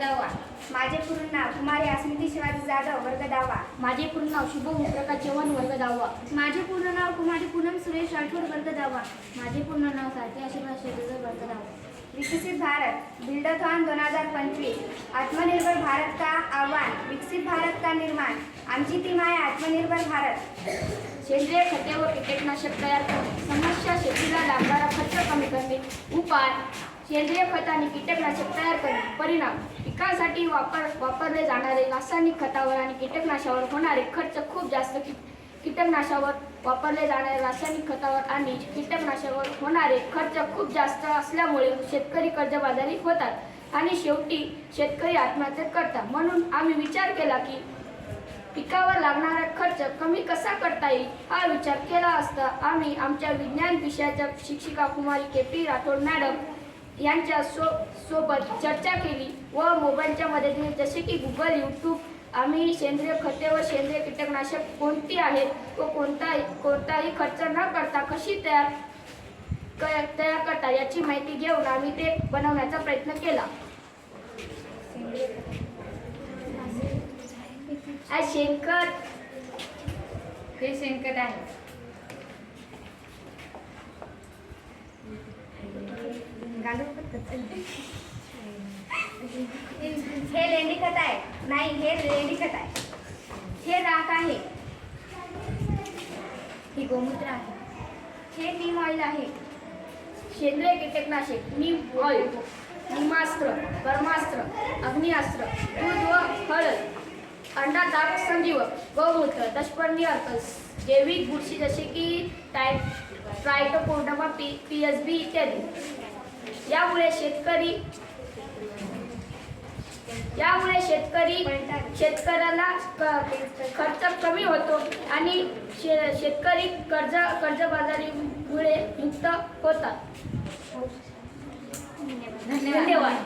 दहावा माझे पूर्ण नाव कुमारी अस्मिती शिवाजी जाधव वर्ग दहावा माझे पूर्ण नाव शुभम प्रकाश चव्हाण वर्ग दहावा माझे पूर्ण नाव कुमारी पूनम सुरेश राठोड वर्ग दहावा माझे पूर्ण नाव सारथी आशीर्वाद शेजूर वर्ग दहावा विकसित भारत बिल्डथॉन दोन हजार पंचवीस. आत्मनिर्भर भारत का आव्हान? विकसित भारत का निर्माण? आमची टीम आहे आत्मनिर्भर भारत. सेंद्रिय खते व कीटकनाशक तयार करणे समस्या शेतीला लागणारा खर्च कमी करणे. उपाय. सेंद्रिय खत आणि कीटकनाशक तयार करणे. परिणाम पिकांसाठी वापर वापरले जाणारे रासायनिक खतावर आणि कीटकनाशावर होणारे खर्च खूप जास्त. की कीटकनाशावर वापरले जाणारे रासायनिक खतावर आणि कीटकनाशावर होणारे खर्च खूप जास्त असल्यामुळे शेतकरी कर्जबाजारी होतात आणि शेवटी शेतकरी आत्महत्या करतात. म्हणून आम्ही विचार केला की पिकावर लागणारा खर्च कमी कसा करता येईल हा विचार केला असता आम्ही आमच्या विज्ञान विषयाच्या शिक्षिका Kumari K P Rathod madam यांच्या सो सोबत चर्चा केली व मोबाईलच्या मदतीने जसे की गुगल यूट्यूब आम्ही सेंद्रिय खते व सेंद्रिय कीटकनाशक कोणती आहेत व कोणताही कोणताही खर्च न करता कशी तयार क- तयार करता याची माहिती घेऊन आम्ही ते बनवण्याचा प्रयत्न केला. शेणखत हे शेणखत आहे. हे लेंडी खत आहे. नाही हे लेंडी खत आहे. हे राख आहे. ही गोमूत्र आहे. हे नीम ऑइल आहे. सेंद्रिय कीटकनाशक नीम ऑइल निमास्त्र कर्मास्त्र अग्निअस्त्र दूध व हळद अंडाधार संजीवक गोमूत्र दशपर्णी अर्थ जैविक बुरशी जसे की टाय ट्रायटोपोर्डमा पी पी एस बी इत्यादी. यामुळे शेतकरी यामुळे शेतकरी शेतकऱ्याला खर्च कमी होतो आणि शे शेतकरी कर्ज कर्जबाजारीमुळे मुक्त होतात. धन्यवाद.